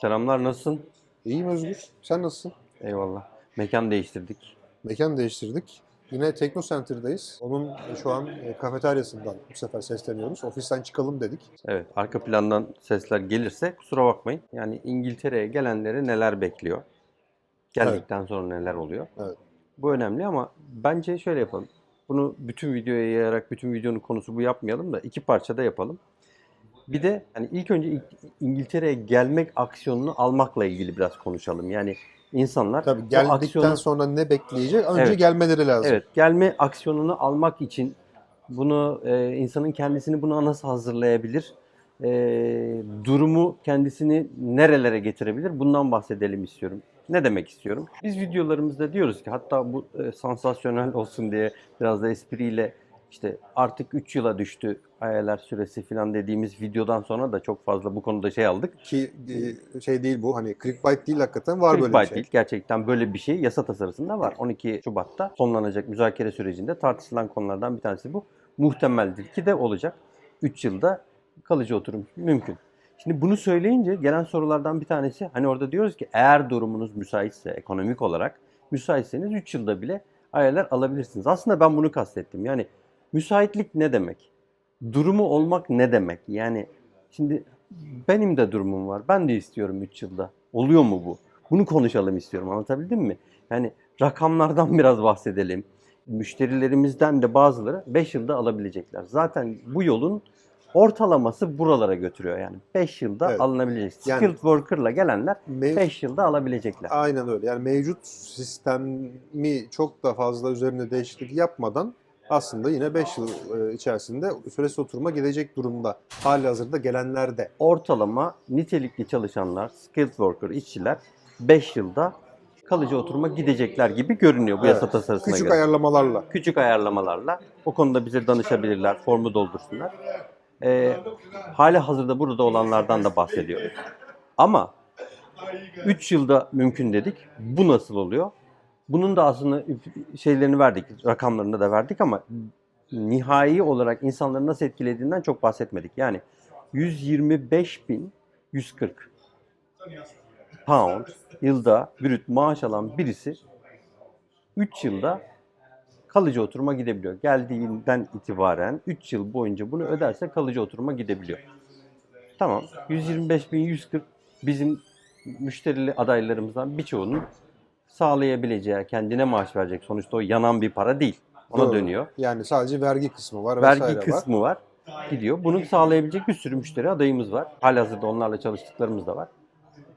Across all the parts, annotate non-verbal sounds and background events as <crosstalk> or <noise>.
Selamlar nasılsın? İyiyim Özgür. Sen nasılsın? Eyvallah. Mekan değiştirdik. Mekan değiştirdik. Yine Tekno Center'dayız. Onun şu an e, kafeteryasından bu sefer sesleniyoruz. Ofisten çıkalım dedik. Evet arka plandan sesler gelirse kusura bakmayın. Yani İngiltere'ye gelenleri neler bekliyor? Geldikten sonra neler oluyor? Evet. Bu önemli ama bence şöyle yapalım. Bunu bütün videoya yayarak bütün videonun konusu bu yapmayalım da iki parçada yapalım. Bir de hani ilk önce İng- İngiltere'ye gelmek aksiyonunu almakla ilgili biraz konuşalım. Yani insanlar Tabii geldikten aksiyonu- sonra ne bekleyecek? Önce Evet. gelmeleri lazım. Evet, gelme aksiyonunu almak için bunu e, insanın kendisini buna nasıl hazırlayabilir? E, durumu kendisini nerelere getirebilir? Bundan bahsedelim istiyorum. Ne demek istiyorum? Biz videolarımızda diyoruz ki hatta bu e, sansasyonel <laughs> olsun diye biraz da espriyle işte artık 3 yıla düştü ayarlar süresi falan dediğimiz videodan sonra da çok fazla bu konuda şey aldık. Ki e, şey değil bu hani clickbait değil hakikaten var böyle bir şey. değil. Gerçekten böyle bir şey yasa tasarısında var. 12 Şubat'ta sonlanacak müzakere sürecinde tartışılan konulardan bir tanesi bu. Muhtemeldir ki de olacak. 3 yılda kalıcı oturum mümkün. Şimdi bunu söyleyince gelen sorulardan bir tanesi hani orada diyoruz ki eğer durumunuz müsaitse ekonomik olarak müsaitseniz 3 yılda bile ayarlar alabilirsiniz. Aslında ben bunu kastettim. Yani müsaitlik ne demek? Durumu olmak ne demek? Yani şimdi benim de durumum var. Ben de istiyorum 3 yılda. Oluyor mu bu? Bunu konuşalım istiyorum. Anlatabildim mi? Yani rakamlardan <laughs> biraz bahsedelim. Müşterilerimizden de bazıları 5 yılda alabilecekler. Zaten bu yolun ortalaması buralara götürüyor yani. 5 yılda Evet. alınabilecek. Yani- Skilled worker'la gelenler Mev- 5 yılda alabilecekler. Aynen öyle. Yani mevcut sistemi çok da fazla üzerinde değişiklik yapmadan aslında yine 5 yıl e, içerisinde süresi oturuma gidecek durumda. Hali hazırda gelenler de. Ortalama nitelikli çalışanlar, skilled worker, işçiler 5 yılda kalıcı oturuma gidecekler gibi görünüyor bu Evet. yasa tasarısına Küçük göre. ayarlamalarla. küçük ayarlamalarla o konuda bize danışabilirler, formu doldursunlar. Ee, hali hazırda burada olanlardan da bahsediyoruz. Ama 3 yılda mümkün dedik. Bu nasıl oluyor? Bunun da aslında şeylerini verdik, rakamlarını da verdik ama nihai olarak insanları nasıl etkilediğinden çok bahsetmedik. Yani 125.140 pound yılda brüt maaş alan birisi 3 yılda kalıcı oturuma gidebiliyor. Geldiğinden itibaren 3 yıl boyunca bunu öderse kalıcı oturuma gidebiliyor. Tamam. 125.140 bizim müşterili adaylarımızdan birçoğunun sağlayabileceği, kendine maaş verecek. Sonuçta o yanan bir para değil. Ona Doğru. dönüyor. Yani sadece vergi kısmı var Vergi vesaire var. kısmı var. Gidiyor. Bunu sağlayabilecek bir sürü müşteri adayımız var. Halihazırda onlarla çalıştıklarımız da var.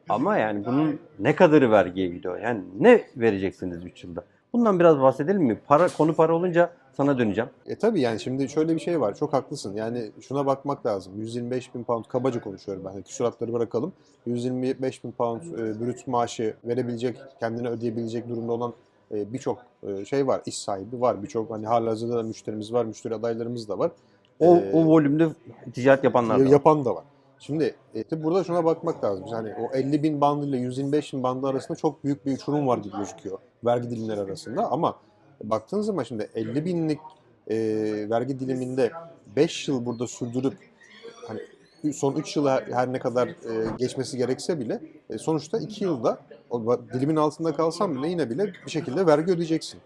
Ama yani bunun ne kadarı vergiye gidiyor? Yani ne vereceksiniz 3 yılda? Bundan biraz bahsedelim mi? Para konu para olunca sana döneceğim. E tabii yani şimdi şöyle bir şey var. Çok haklısın. Yani şuna bakmak lazım. 125 bin pound kabaca konuşuyorum ben. Yani küsuratları bırakalım. 125 bin pound e, brüt maaşı verebilecek, kendine ödeyebilecek durumda olan e, birçok e, şey var. İş sahibi var. Birçok hani halihazırda da müşterimiz var. Müşteri adaylarımız da var. O, Ee, o volümde ticaret yapanlar da var. yapan da var. Şimdi e, tabii burada şuna bakmak lazım. Yani o 50 bin bandı ile 125 bin bandı arasında çok büyük bir uçurum var gibi gözüküyor. Vergi dilimleri arasında ama baktığınız zaman şimdi 50 binlik e, vergi diliminde 5 yıl burada sürdürüp hani son 3 yılı her, ne kadar e, geçmesi gerekse bile e, sonuçta 2 yılda o dilimin altında kalsan bile yine bile bir şekilde vergi ödeyeceksin.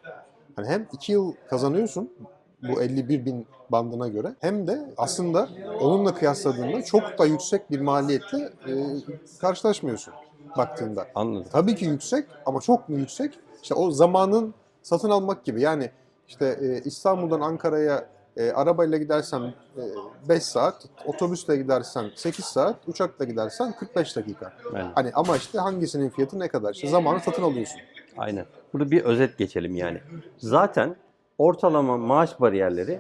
Hani hem 2 yıl kazanıyorsun bu 51 bin bandına göre hem de aslında onunla kıyasladığında çok da yüksek bir maliyetle e, karşılaşmıyorsun baktığında. Anladım. Tabii ki yüksek ama çok mu yüksek? İşte o zamanın satın almak gibi. Yani işte e, İstanbul'dan Ankara'ya e, arabayla gidersen 5 saat, otobüsle gidersen 8 saat, uçakla gidersen 45 dakika. Yani, Hani ama işte hangisinin fiyatı ne kadar? İşte zamanı satın alıyorsun. aynen. Burada bir özet geçelim yani. Zaten ortalama maaş bariyerleri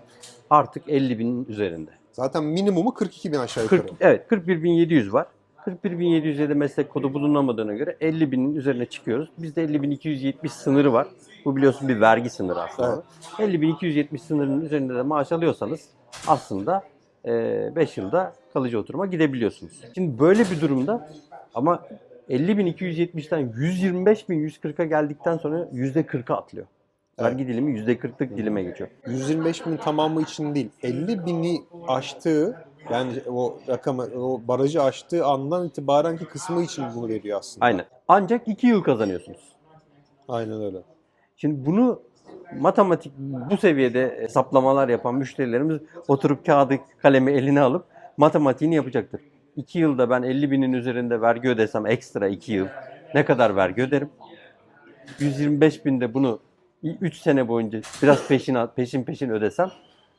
artık 50 binin üzerinde. Zaten minimumu 42 bin aşağı yukarı. 40, evet 41.700 var. 41.700'e de meslek kodu bulunamadığına göre 50 binin üzerine çıkıyoruz. Bizde 50.270 sınırı var. Bu biliyorsun bir vergi sınırı aslında. 50.270 sınırının üzerinde de maaş alıyorsanız aslında 5 yılda kalıcı oturuma gidebiliyorsunuz. Şimdi böyle bir durumda ama 50.270'ten 125.140'a geldikten sonra %40'a atlıyor. Evet. Vergi dilimi %40'lık dilime geçiyor. 125 bin tamamı için değil, 50 bini aştığı Yani o rakamı, o barajı aştığı andan itibarenki kısmı için bunu veriyor aslında. Aynen. Ancak 2 yıl kazanıyorsunuz. Aynen öyle. Şimdi bunu matematik bu seviyede hesaplamalar yapan müşterilerimiz oturup kağıdı kalemi eline alıp matematiğini yapacaktır. 2 yılda ben 50 binin üzerinde vergi ödesem ekstra 2 yıl ne kadar vergi öderim? 125 binde bunu 3 sene boyunca biraz peşin peşin peşin ödesem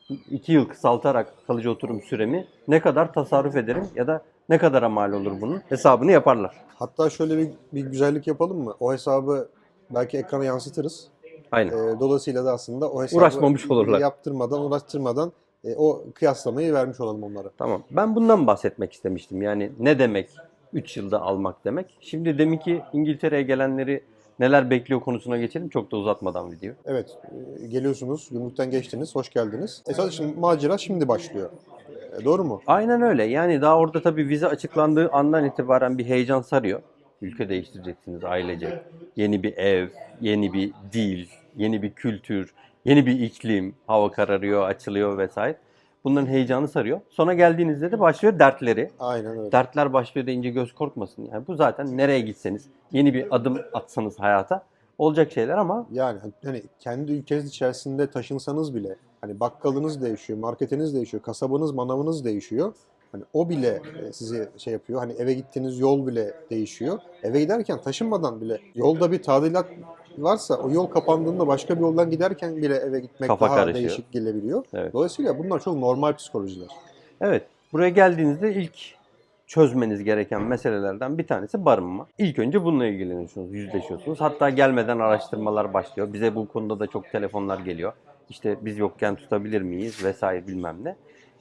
2 yıl kısaltarak kalıcı oturum süremi ne kadar tasarruf ederim ya da ne kadara mal olur bunun hesabını yaparlar. Hatta şöyle bir, bir güzellik yapalım mı? O hesabı belki ekrana yansıtırız. Aynen. Ee, dolayısıyla da aslında o hesabı Uğraşmamış olurlar. yaptırmadan, uğraştırmadan e, o kıyaslamayı vermiş olalım onlara. Tamam. Ben bundan bahsetmek istemiştim. Yani ne demek 3 yılda almak demek. Şimdi demin ki İngiltere'ye gelenleri neler bekliyor konusuna geçelim. Çok da uzatmadan video. Evet, e, geliyorsunuz, gümrükten geçtiniz, hoş geldiniz. Esas şimdi macera şimdi başlıyor. E, doğru mu? Aynen öyle. Yani daha orada tabii vize açıklandığı andan itibaren bir heyecan sarıyor. Ülke değiştireceksiniz ailecek. Yeni bir ev, yeni bir dil, yeni bir kültür, yeni bir iklim. Hava kararıyor, açılıyor vesaire. Bunların heyecanı sarıyor. Sonra geldiğinizde de başlıyor dertleri. Aynen öyle. Dertler başlıyor deyince göz korkmasın. Yani bu zaten nereye gitseniz, yeni bir adım atsanız hayata olacak şeyler ama Yani hani kendi ülkeniz içerisinde taşınsanız bile hani bakkalınız değişiyor, marketiniz değişiyor, kasabanız, manavınız değişiyor. Hani o bile e, sizi şey yapıyor. Hani eve gittiğiniz yol bile değişiyor. Eve giderken taşınmadan bile yolda bir tadilat varsa o yol kapandığında başka bir yoldan giderken bile eve gitmek Kafa daha karışıyor. değişik gelebiliyor. Evet. Dolayısıyla bunlar çok normal psikolojiler. Evet. Buraya geldiğinizde ilk çözmeniz gereken meselelerden bir tanesi barınma. İlk önce bununla ilgileniyorsunuz, yüzleşiyorsunuz. Hatta gelmeden araştırmalar başlıyor. Bize bu konuda da çok telefonlar geliyor. İşte biz yokken tutabilir miyiz vesaire bilmem ne.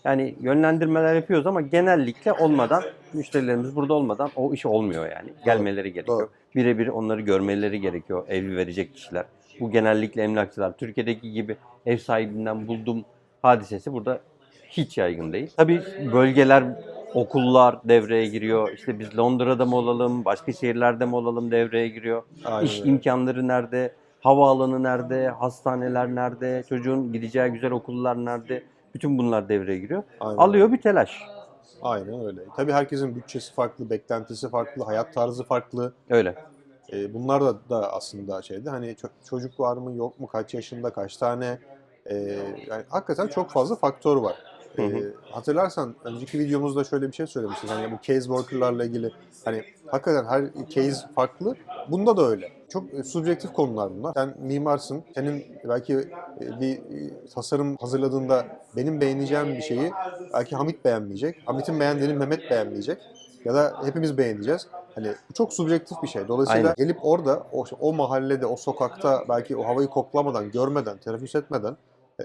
Yani yönlendirmeler yapıyoruz ama genellikle olmadan, müşterilerimiz burada olmadan o iş olmuyor yani. Gelmeleri gerekiyor. Birebir onları görmeleri gerekiyor evi verecek kişiler. Bu genellikle emlakçılar. Türkiye'deki gibi ev sahibinden buldum hadisesi burada hiç yaygın değil. Tabii bölgeler, okullar devreye giriyor. İşte biz Londra'da mı olalım, başka şehirlerde mi olalım devreye giriyor. Aynen İş imkanları nerede, havaalanı nerede, hastaneler nerede, çocuğun gideceği güzel okullar nerede? Bütün bunlar devreye giriyor. Aynen Alıyor bir telaş. Aynen öyle. Tabii herkesin bütçesi farklı, beklentisi farklı, hayat tarzı farklı. Öyle. E, bunlar da, da aslında şeydi. Hani ço- çocuk var mı, yok mu, kaç yaşında, kaç tane. E, yani hakikaten çok fazla faktör var. Hı E, hatırlarsan önceki videomuzda şöyle bir şey söylemiştik. Hani bu case worker'larla ilgili. Hani hakikaten her case farklı. Bunda da öyle. Çok e, subjektif konular bunlar. Sen mimarsın. Senin belki e, bir e, tasarım hazırladığında benim beğeneceğim bir şeyi belki Hamit beğenmeyecek. Hamit'in beğendiğini Mehmet beğenmeyecek. Ya da hepimiz beğeneceğiz. Hani bu çok subjektif bir şey. Dolayısıyla Aynen. gelip orada o, o mahallede, o sokakta belki o havayı koklamadan, görmeden, teneffüs etmeden,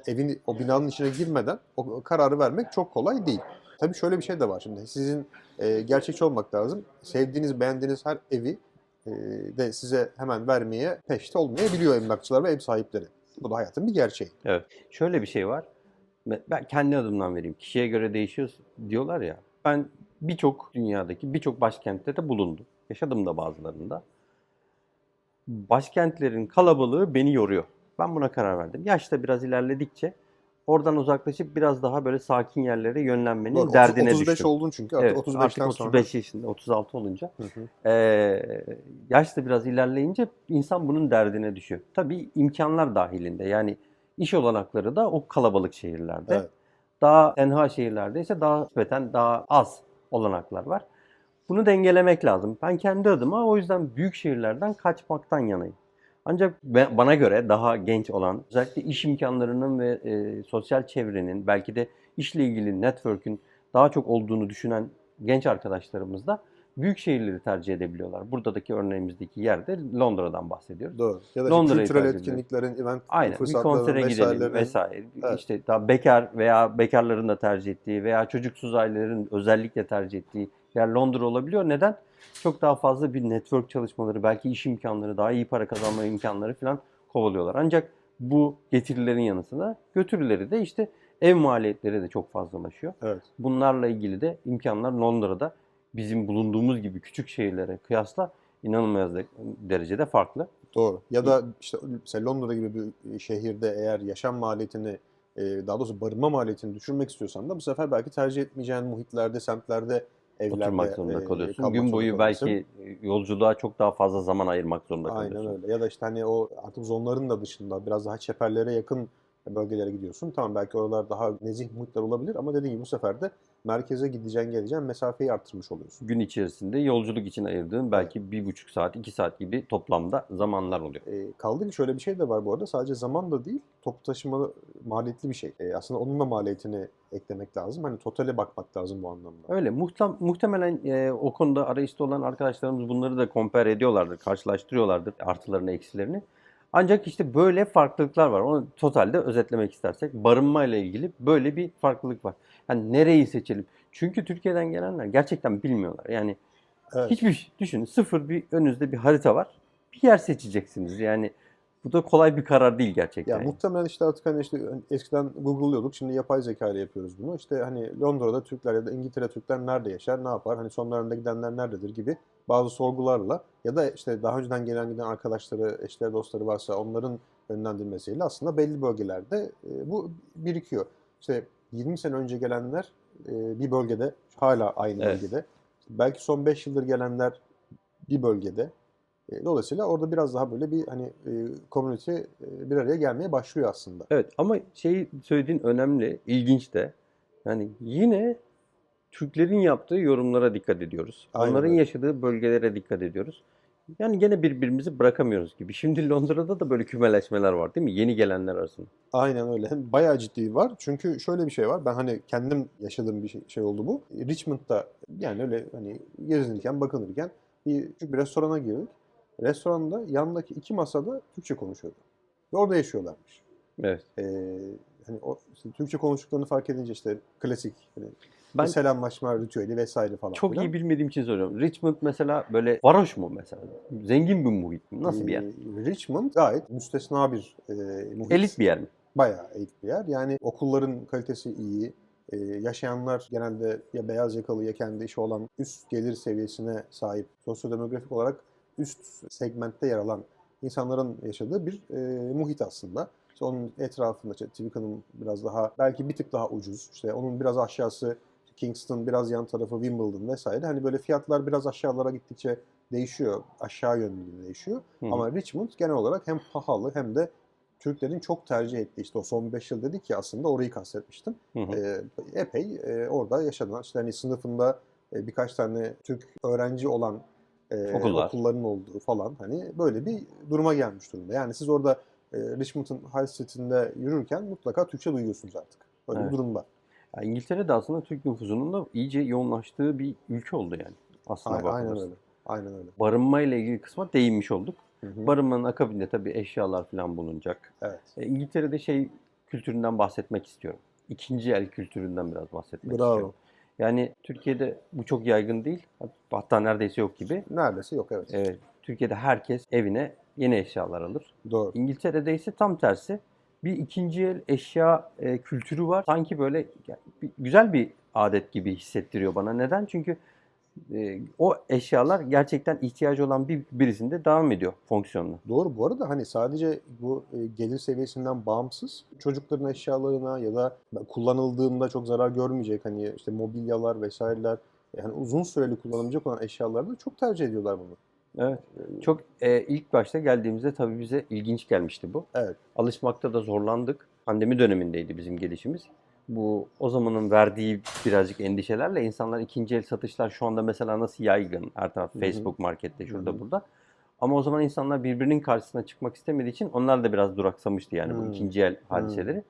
evin o binanın içine girmeden o kararı vermek çok kolay değil. Tabii şöyle bir şey de var şimdi. Sizin e, gerçekçi olmak lazım. Sevdiğiniz, beğendiğiniz her evi e, de size hemen vermeye peşte olmayabiliyor emlakçılar ve ev sahipleri. Bu da hayatın bir gerçeği. Evet. Şöyle bir şey var. Ben kendi adımdan vereyim. Kişiye göre değişiyor diyorlar ya. Ben birçok dünyadaki birçok başkentte de bulundum. Yaşadım da bazılarında. Başkentlerin kalabalığı beni yoruyor. Ben buna karar verdim. Yaşta biraz ilerledikçe oradan uzaklaşıp biraz daha böyle sakin yerlere yönlenmenin Doğru, derdine 35 düştüm. oldun çünkü. Artık Evet, 35'ten artık sonra. 35 yaşında, 36 olunca Hı hı. ee, yaşta biraz ilerleyince insan bunun derdine düşüyor. Tabii imkanlar dahilinde yani iş olanakları da o kalabalık şehirlerde. Evet. Daha tenha şehirlerde ise daha nispeten daha az olanaklar var. Bunu dengelemek lazım. Ben kendi adıma o yüzden büyük şehirlerden kaçmaktan yanayım. Ancak bana göre daha genç olan, özellikle iş imkanlarının ve e, sosyal çevrenin, belki de işle ilgili network'ün daha çok olduğunu düşünen genç arkadaşlarımız da büyük şehirleri tercih edebiliyorlar. Buradaki örneğimizdeki yerde Londra'dan bahsediyoruz. Doğru. Ya da Londra'yı kültürel etkinliklerin, event Aynen bir konsere gidelim vesaire. Evet. İşte daha bekar veya bekarların da tercih ettiği veya çocuksuz ailelerin özellikle tercih ettiği yer Londra olabiliyor. Neden? Çok daha fazla bir network çalışmaları, belki iş imkanları, daha iyi para kazanma imkanları falan kovalıyorlar. Ancak bu getirilerin yanı sıra götürüleri de işte ev maliyetleri de çok fazlalaşıyor. Evet. Bunlarla ilgili de imkanlar Londra'da bizim bulunduğumuz gibi küçük şehirlere kıyasla inanılmaz de- derecede farklı. Doğru. Ya da işte mesela Londra gibi bir şehirde eğer yaşam maliyetini e, daha doğrusu barınma maliyetini düşürmek istiyorsan da bu sefer belki tercih etmeyeceğin muhitlerde, semtlerde evlerde Oturmak zorunda e, kalıyorsun. kalmak Gün boyu belki yolculuğa çok daha fazla zaman ayırmak zorunda Aynen kalıyorsun. öyle. Ya da işte hani o artık zonların da dışında biraz daha çeperlere yakın bölgelere gidiyorsun. Tamam belki oralar daha nezih muhitler olabilir ama dediğim gibi bu sefer de merkeze gideceğin geleceğin mesafeyi arttırmış oluyorsun. Gün içerisinde yolculuk için ayırdığın belki bir buçuk saat, iki saat gibi toplamda zamanlar oluyor. E, kaldı ki şöyle bir şey de var bu arada. Sadece zaman da değil, toplu taşıma maliyetli bir şey. E, aslında onun da maliyetini eklemek lazım. Hani totale bakmak lazım bu anlamda. Öyle. Muhtem, muhtemelen e, o konuda arayışta olan arkadaşlarımız bunları da compare ediyorlardır, karşılaştırıyorlardır artılarını, eksilerini. Ancak işte böyle farklılıklar var. Onu totalde özetlemek istersek barınma ile ilgili böyle bir farklılık var. Yani nereyi seçelim? Çünkü Türkiye'den gelenler gerçekten bilmiyorlar. Yani Evet. hiçbir şey düşünün. Sıfır bir önünüzde bir harita var. Bir yer seçeceksiniz. Yani bu da kolay bir karar değil gerçekten. Ya yani. muhtemelen işte artık hani işte eskiden Google'lıyorduk. Şimdi yapay zeka ile yapıyoruz bunu. İşte hani Londra'da Türkler ya da İngiltere Türkler nerede yaşar, ne yapar? Hani sonlarında gidenler nerededir gibi bazı sorgularla ya da işte daha önceden gelen giden arkadaşları, eşleri, dostları varsa onların yönlendirmesiyle aslında belli bölgelerde e, bu birikiyor. İşte 20 sene önce gelenler e, bir bölgede, hala aynı Evet. bölgede. Belki son 5 yıldır gelenler bir bölgede. E, Dolayısıyla orada biraz daha böyle bir hani e, community e, bir araya gelmeye başlıyor aslında. Evet ama şey söylediğin önemli, ilginç de. Yani yine Türklerin yaptığı yorumlara dikkat ediyoruz. Aynen Onların yaşadığı bölgelere dikkat ediyoruz. Yani gene birbirimizi bırakamıyoruz gibi. Şimdi Londra'da da böyle kümeleşmeler var değil mi? Yeni gelenler arasında. Aynen öyle. Hem bayağı ciddi var. Çünkü şöyle bir şey var. Ben hani kendim yaşadığım bir şey, şey oldu bu. Richmond'da yani öyle hani gezinirken, bakınırken bir küçük bir restorana girdik. Restoranda yanındaki iki masada Türkçe konuşuyordu. Ve orada yaşıyorlarmış. Evet. Ee, hani o işte Türkçe konuştuklarını fark edince işte klasik hani Ben selamlaşma ritüeli vesaire falan çok filan. iyi bilmediğim için soruyorum. Richmond mesela böyle varoş mu mesela? Zengin bir muhit mi? Nasıl bir yer? Ee, Richmond gayet müstesna bir e, muhit. Elit bir yer mi? Bayağı elit bir yer. Yani okulların kalitesi iyi. Ee, yaşayanlar genelde ya beyaz yakalı ya kendi işi olan üst gelir seviyesine sahip sosyodemografik olarak üst segmentte yer alan insanların yaşadığı bir e, muhit aslında. İşte onun etrafında işte Twickenham biraz daha belki bir tık daha ucuz. İşte onun biraz aşağısı Kingston, biraz yan tarafı Wimbledon vesaire. Hani böyle fiyatlar biraz aşağılara gittikçe değişiyor. Aşağı yönlü değişiyor. Hı. Ama Richmond genel olarak hem pahalı hem de Türklerin çok tercih ettiği işte o son 5 yıl dedik ya aslında orayı kastetmiştim. Hı hı. Ee, epey e, orada yaşanan işte hani sınıfında e, birkaç tane Türk öğrenci olan e, Okullar. okulların olduğu falan hani böyle bir duruma gelmiş durumda. Yani siz orada e, Richmond'ın High Street'inde yürürken mutlaka Türkçe duyuyorsunuz artık. Böyle Evet. bir durumda. Ya İngiltere'de aslında Türk nüfusunun da iyice yoğunlaştığı bir ülke oldu yani. Aslında aynen bakılırsa. öyle. Aynen öyle. Barınma ile ilgili kısma değinmiş olduk. Hı hı. Barınmanın akabinde tabii eşyalar falan bulunacak. Evet. E, İngiltere'de şey kültüründen bahsetmek istiyorum. İkinci el kültüründen biraz bahsetmek Bravo. istiyorum. Yani Türkiye'de bu çok yaygın değil. Hatta neredeyse yok gibi. Neredeyse yok evet. Evet, Türkiye'de herkes evine yeni eşyalar alır. Doğru. İngiltere'de ise tam tersi. Bir ikinci el eşya e, kültürü var. Sanki böyle yani bir- güzel bir adet gibi hissettiriyor bana. Neden? Çünkü e, o eşyalar gerçekten ihtiyacı olan bir birisinde devam ediyor fonksiyonuna. Doğru. Bu arada hani sadece bu e, gelir seviyesinden bağımsız çocukların eşyalarına ya da kullanıldığında çok zarar görmeyecek hani işte mobilyalar vesaireler yani uzun süreli kullanılacak olan eşyalarda çok tercih ediyorlar bunu. Evet. Çok e, ilk başta geldiğimizde tabii bize ilginç gelmişti bu. Evet. Alışmakta da zorlandık. Pandemi dönemindeydi bizim gelişimiz. Bu o zamanın verdiği birazcık endişelerle insanlar ikinci el satışlar şu anda mesela nasıl yaygın her taraf. Facebook markette şurada burada. Ama o zaman insanlar birbirinin karşısına çıkmak istemediği için onlar da biraz duraksamıştı yani bu Hı. ikinci el hadiseleri.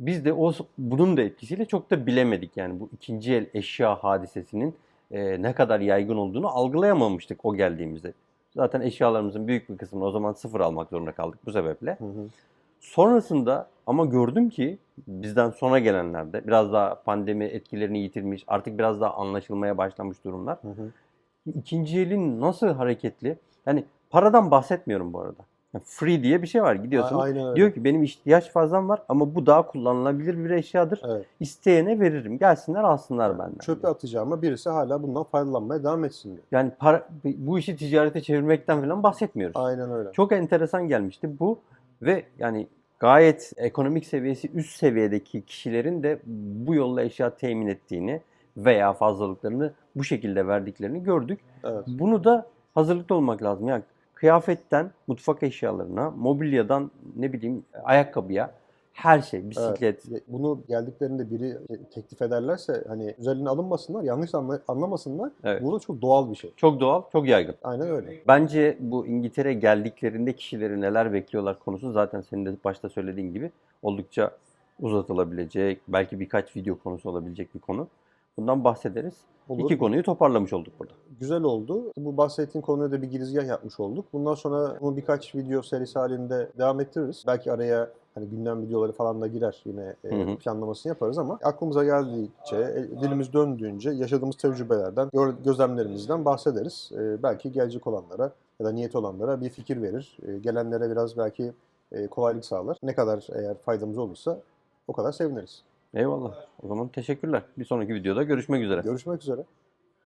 Biz de o bunun da etkisiyle çok da bilemedik yani bu ikinci el eşya hadisesinin e, ne kadar yaygın olduğunu algılayamamıştık o geldiğimizde. Zaten eşyalarımızın büyük bir kısmını o zaman sıfır almak zorunda kaldık bu sebeple. Hı hı. Sonrasında ama gördüm ki bizden sonra gelenlerde biraz daha pandemi etkilerini yitirmiş, artık biraz daha anlaşılmaya başlamış durumlar. Hı hı. İkinci elin nasıl hareketli? Yani paradan bahsetmiyorum bu arada. Yani free diye bir şey var. Gidiyorsun. Aynen öyle. Diyor ki benim ihtiyaç fazlam var ama bu daha kullanılabilir bir eşyadır. Evet. İsteyene veririm. Gelsinler alsınlar benden. Çöpe atacağıma birisi hala bundan faydalanmaya devam etsin diyor. Yani para, bu işi ticarete çevirmekten falan bahsetmiyoruz. Aynen öyle. Çok enteresan gelmişti bu ve yani gayet ekonomik seviyesi üst seviyedeki kişilerin de bu yolla eşya temin ettiğini veya fazlalıklarını bu şekilde verdiklerini gördük. Evet. Bunu da hazırlıklı olmak lazım. Yani kıyafetten mutfak eşyalarına, mobilyadan ne bileyim ayakkabıya her şey, bisiklet. Ve Bunu geldiklerinde biri e, teklif ederlerse hani üzerine alınmasınlar, yanlış anla- anlamasınlar. Evet. Bu da çok doğal bir şey. Çok doğal, çok yaygın. Aynen öyle. Bence bu İngiltere geldiklerinde kişileri neler bekliyorlar konusu zaten senin de başta söylediğin gibi oldukça uzatılabilecek, belki birkaç video konusu olabilecek bir konu. Bundan bahsederiz. Olur. İki konuyu toparlamış olduk burada. Güzel oldu. Bu bahsettiğin konuya da bir girizgah yapmış olduk. Bundan sonra bunu birkaç video serisi halinde devam ettiririz. Belki araya hani gündem videoları falan da girer yine e, Hı hı. planlamasını yaparız ama aklımıza geldikçe, e, dilimiz döndüğünce yaşadığımız tecrübelerden, gözlemlerimizden bahsederiz. E, belki gelecek olanlara ya da niyet olanlara bir fikir verir. E, gelenlere biraz belki e, kolaylık sağlar. Ne kadar eğer faydamız olursa o kadar seviniriz. Eyvallah. O zaman teşekkürler. Bir sonraki videoda görüşmek üzere. Görüşmek üzere.